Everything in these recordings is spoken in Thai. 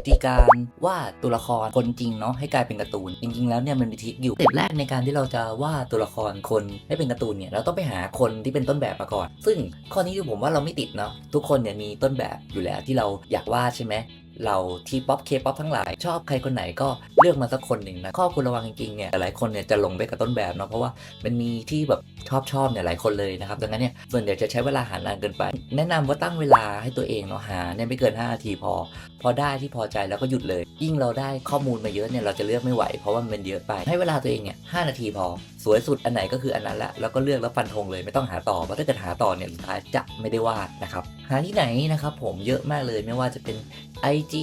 วิธีการวาดตัวละครคนจริงเนาะให้กลายเป็นการ์ตูน จริง ๆ แล้วเนี่ยมันมีทริคอยู่สเต็ปแรกในการที่เราจะวาดตัวละครคนให้เป็นการ์ตูนเนี่ยเราต้องไปหาคนที่เป็นต้นแบบมาก่อน ซึ่งข้อนี้ที่ผมว่าเราไม่ติดเนาะทุกคนเนี่ยมีต้นแบบอยู่แล้วที่เราอยากวาดใช่ไหมเราทีป๊อปเคป๊อปทั้งหลาย ชอบใครคนไหนก็เลือกมาสักคนหนึ่งนะข้อควรระวังจริงๆเนี่ยหลายคนเนี่ยจะหลงไปกับต้นแบบเนาะเพราะว่ามันมีที่แบบชอบชอบเนี่ยหลายคนเลยนะครับดังนั้นเนี่ยส่วนใหญ่จะใช้เวลาหานานเกินไป แนะนำว่าตั้งเวลาให้ตัวเองเนาะหาเนี่ยไม่เกิน 5 นาทีพอ พอได้ที่พอใจแล้วก็หยุดเลย ยิ่งเราได้ข้อมูลมาเยอะเนี่ยเราจะเลือกไม่ไหวเพราะว่ามันเยอะไป ให้เวลาตัวเองเนี่ยหนาทีพอ สวยสุดอันไหนก็คืออันนั้นละแล้วก็เลือกแล้วฟันธงเลยไม่ต้องหาต่อเพราะถ้าเกิดหาต่อเนี่ยสุดท้ายจะไม่ได้วาดนะครับหาที่ไหนนะครับผมเยอะมากเลยไม่ว่าจะเป็น IG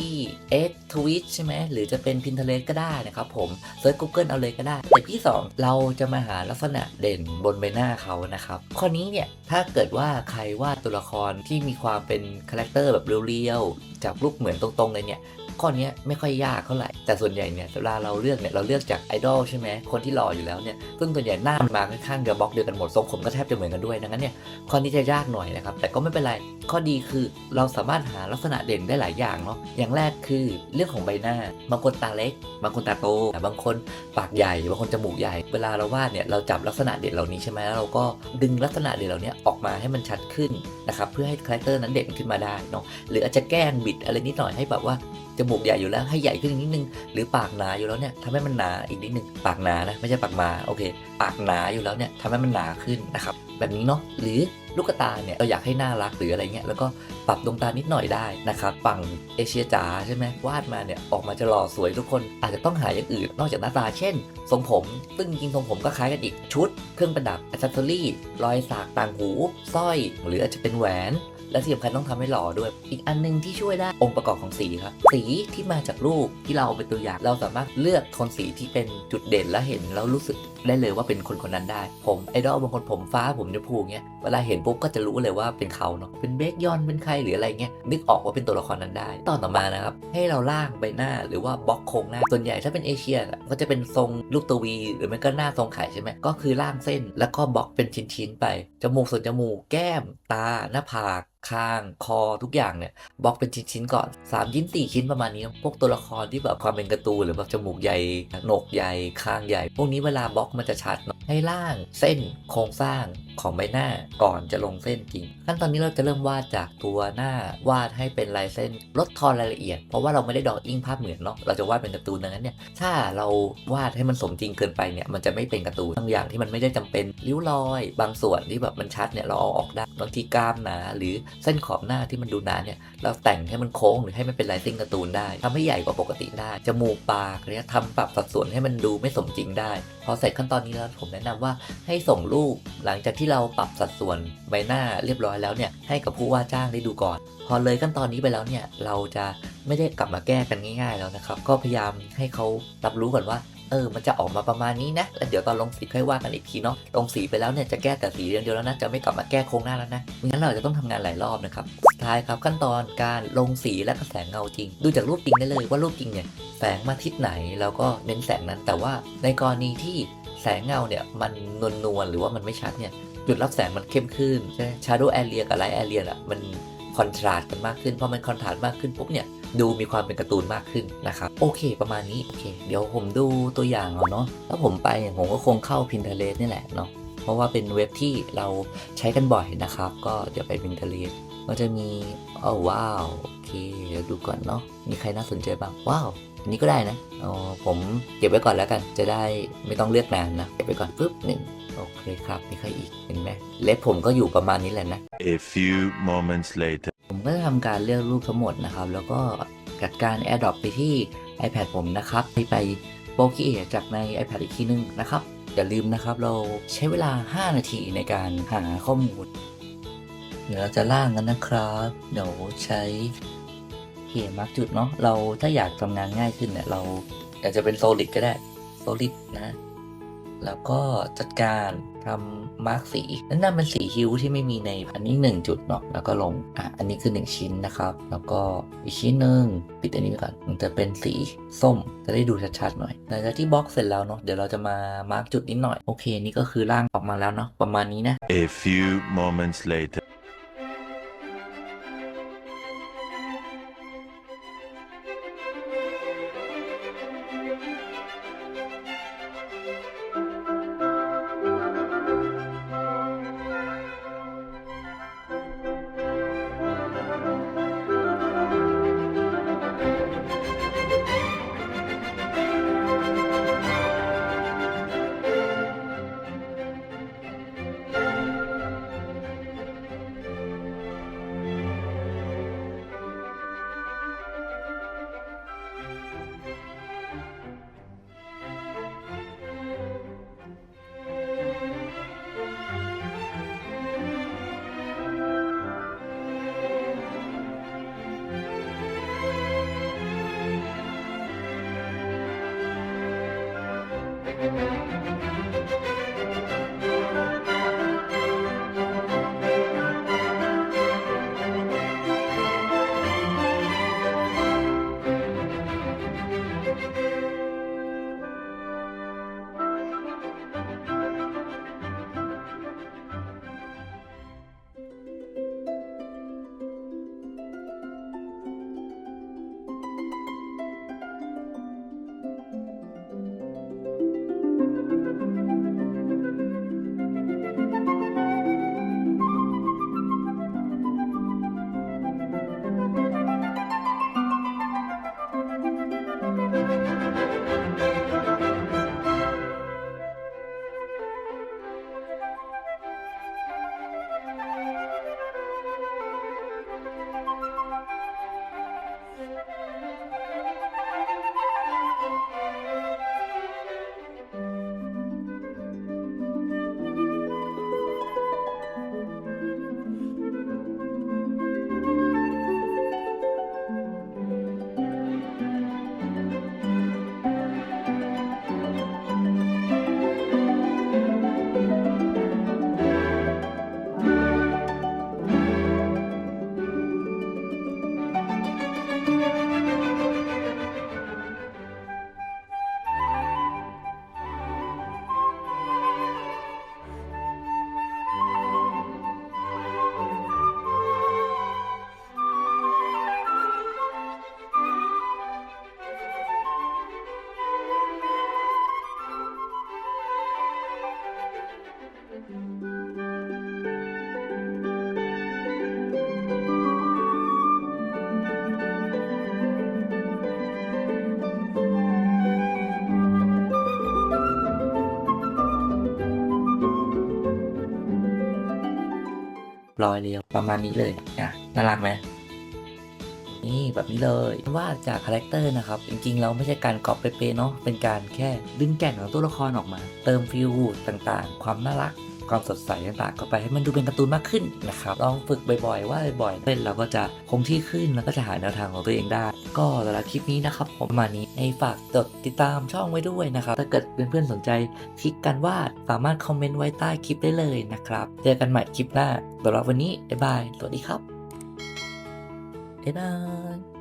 X Twitch ใช่ไหมหรือจะเป็น Pinterest ก็ได้นะครับผมเซิร์ช Google เอาเลยก็ได้ แต่ที่ 2 เราจะมาหาลักษณะเด่นบนใบหน้าเขานะครับข้อนี้เนี่ยถ้าเกิดว่าใครวาดตัวละครที่มีความเป็นคาแรคเตอร์แบบเรียวๆจับรูปเหมือนตตรงๆเลยเนี่ย ข้อนี้ไม่ค่อยยากเท่าไหร่แต่ส่วนใหญ่เนี่ยเวลาเราเลือกเนี่ยเราเลือกจากไอดอลใช่ไหมคนที่หล่ออยู่แล้วเนี่ยซึ่งส่วนใหญ่หน้ามันมาค่อนข้างจะบล็อกเดียวกันหมดทรงผมก็แทบจะเหมือนกันด้วยดังนั้นเนี่ยข้อนี้จะยากหน่อยนะครับแต่ก็ไม่เป็นไรข้อดีคือเราสามารถหาลักษณะเด่นได้หลายอย่างเนาะอย่างแรกคือเรื่องของใบหน้าบางคนตาเล็ก บางคนตาโตบางคนปากใหญ่บางคนจมูกใหญ่ เวลาเราวาดเนี่ยเราจับลักษณะเด่นเหล่านี้ใช่ไหมแล้วเราก็ดึงลักษณะเด่นเหล่านี้ออกมาให้มันชัดขึ้นนะครับเพื่อให้คาแรคเตอร์นั้นเด่นขึ้นมาได้เนาะหรืออาจจะแกล้งบิดอะไรนิดหน่อยให้แบบว่า จมูกใหญ่อยู่แล้วให้ใหญ่ขึ้นอีกนิดนึง หรือปากหนาอยู่แล้วเนี่ยทำให้มันหนาอีกนิดนึง ปากหนานะไม่ใช่ปากมาโอเค ปากหนาอยู่แล้วเนี่ยทำให้มันหนาขึ้นนะครับแบบนี้เนาะหรือลูกตาเนี่ยเราอยากให้น่ารักหรืออะไรเงี้ยแล้วก็ปรับดวงตานิดหน่อยได้นะครับฝั่งเอเชียจ๋าใช่ไหมวาดมาเนี่ยออกมาจะหล่อสวยทุกคนอาจจะต้องหาอย่างอื่น นอกจากหน้าตาเช่น ทรงผมซึ่งจริงทรงผมก็คล้ายกันอีกชุด เครื่องประดับอัซเซอรี่รอยสักต่างหูสร้อย หรืออาจจะเป็นแหวน และที่สำคัญต้องทำให้หล่อด้วย อีกอันหนึงที่ช่วยได้องค์ประกอบของสีครับ สีที่มาจากรูปที่เราเอาเป็นตัวอย่าง เราสามารถเลือกโทนสีที่เป็นจุดเด่นและเห็นแล้วรู้สึกได้เลยว่าเป็นคนคนนั้นได้ ผมไอดอลบางคนผมฟ้าผมชมพูเงี้ยเวลาเห็นปุ๊บก็จะรู้เลยว่าเป็นเขาเนาะเป็นเบคยอนเป็นใครหรืออะไรเงี้ยนึกออกว่าเป็นตัวละครนั้นได้ ตอนต่อมานะครับให้เราล่างใบหน้าหรือว่าบล็อกโครงหน้าส่วนใหญ่ถ้าเป็นเอเชียก็จะเป็นทรงลูกตัววีหรือไม่ก็หน้าทรงไข่ใช่ไหมก็คือล่างเส้น แล้วก็บล็อกเป็นชิ้นๆไปจมูกส่วนจมูกแก้ม ตา หน้าผากคางคอทุกอย่างเนี่ยบล็อกเป็นชิ้นๆก่อน 3 ชิ้น 4 ชิ้นประมาณนี้ พวกตัวละครที่แบบความเป็นการ์ตูนหรือแบบจมูกใหญ่โหนกใหญ่คางใหญ่ พวกนี้เวลาบล็อกมันจะชัดให้ล่างเส้นโครงสร้าง ของใบหน้าก่อนจะลงเส้นจริง ขั้นตอนนี้เราจะเริ่มวาดจากตัวหน้าวาดให้เป็นลายเส้นลดทอนรายละเอียด เพราะว่าเราไม่ได้ดออิงภาพเหมือนเนาะเราจะวาดเป็นการ์ตูนดังนั้นเนี่ยถ้าเราวาดให้มันสมจริงเกินไปเนี่ยมันจะไม่เป็นการ์ตูนบางอย่างที่มันไม่ได้จำเป็นริ้วรอย บางส่วนที่แบบมันชัดเนี่ยเราเอาออกได้บางทีกล้ามหนาหรือเส้นขอบหน้าที่มันดูหนาเนี่ยเราแต่งให้มันโค้งหรือให้มันเป็นลายเส้นการ์ตูนได้ทำให้ใหญ่กว่าปกติได้จมูกปากเนี่ยทำปรับสัดส่วนให้มันดูไม่สมจริงได้ พอเสร็จขั้นตอนนี้แล้วผมแนะนำว่าให้ส่งรูปหลังจากที่เราปรับสัดส่วนใบหน้าเรียบร้อยแล้วเนี่ยให้กับผู้ว่าจ้างได้ดูก่อน พอเลยขั้นตอนนี้ไปแล้วเนี่ยเราจะไม่ได้กลับมาแก้กันง่าย ๆ แล้วนะครับ ก็พยายามให้เขารับรู้ก่อนว่าเออ มันจะออกมาประมาณนี้นะ แล้วเดี๋ยวตอนลงสีค่อยว่ากันอีกทีเนาะ ลงสีไปแล้วเนี่ยจะแก้แต่สีเดียวแล้วนะ จะไม่กลับมาแก้โครงหน้าแล้วนะไม่งั้นเราจะต้องทำงานหลายรอบนะครับ สุดท้ายครับขั้นตอนการลงสีและก็แสงเงาจริง ดูจากรูปจริงได้เลยว่ารูปจริงเนี่ยแสงมาทิศไหนแล้วก็เน้นแสงนั้น แต่ว่าในกรณีที่แสงเงาเนี่ยมันนวลนวลๆหรือว่ามันไม่ชัดเนี่ย จุดรับแสงมันเข้มขึ้นใช่ shadow area กับ light area อะมันคอนทราสต์กันมากขึ้นพอมันคอนทราสต์มากขึ้นปุ๊บเนี่ยดูมีความเป็นการ์ตูนมากขึ้นนะครับโอเค ประมาณนี้โอเค เดี๋ยวผมดูตัวอย่างเอาเนาะถ้าผมไปเนี่ยผมก็คงเข้า Pinterest นี่แหละเนาะเพราะว่าเป็นเว็บที่เราใช้กันบ่อยนะครับ ก็เดี๋ยวไป Pinterest ก็จะมีอ้าวว้าวโอเคเดี๋ยวดูก่อนเนาะมีใครน่าสนใจบ้างว้าวอันนี้ก็ได้นะอ๋อผมเก็บไว้ก่อนแล้วกัน จะได้ไม่ต้องเลือกนานนะเก็บไว้ก่อนปุ๊บหนึ่ง โอเคครับมีใครอีกเห็นไหมเล็บผมก็อยู่ประมาณนี้แหละนะ A few moments later. ผมก็จะทำการเลือกรูปทั้งหมดนะครับ แล้วก็จัดการ AirDrop ไปที่ iPad ผมนะครับไปไปโปรคีเอจากใน iPad อีกทีนึงนะครับ อย่าลืมนะครับเราใช้เวลา 5 นาทีในการหาข้อมูล เดี๋ยวเราจะล่างกันนะครับ เดี๋ยวใช้เขียมาร์กจุดเนาะเราถ้าอยากทำงานง่ายขึ้นเนี่ยเราอาจจะเป็น Solid ก็ได้ Solid นะ แล้วก็จัดการทำมาร์กสีนั่นน่ะเป็นสีฮิวที่ไม่มีในอันนี้ 1 จุดเนาะแล้วก็ลงอะอันนี้คือ 1 ชิ้นนะครับ แล้วก็อีกชิ้นหนึ่งปิดอันนี้ไปก่อนมันจะเป็นสีส้มจะได้ดูชัดๆหน่อยหลังจากที่บล็อกเสร็จแล้วเนาะเดี๋ยวเราจะมามาร์กจุดนิดหน่อยโอเค นี่ก็คือร่างออกมาแล้วเนาะประมาณนี้นะ A few moments later. รอยเรียวประมาณนี้เลยนะน่ารักไหมนี่แบบนี้เลยว่าจากคาแรคเตอร์นะครับ จริงๆเราไม่ใช่การกรอปเป๊ะเนาะเป็นการแค่ดึงแก่นของตัวละครออกมา เติมฟิลต่างๆ ความน่ารัก ความสดใสต่างๆเข้าไปให้มันดูเป็นการ์ตูนมากขึ้นนะครับลองฝึกบ่อยๆ ว่าบ่อยๆเล่นเราก็จะคงที่ขึ้นแล้วก็จะหาแนวทางของตัวเองได้ ก็สำหรับคลิปนี้นะครับผมประมาณนี้ให้ฝากกดติดตามช่องไว้ด้วยนะครับ ถ้าเกิดเพื่อนๆสนใจทริกการวาดสามารถคอมเมนต์ไว้ใต้คลิปได้เลยนะครับเจอกันใหม่คลิปหน้าสำหรับวันนี้บ๊ายบายสวัสดีครับบ๊ายบาย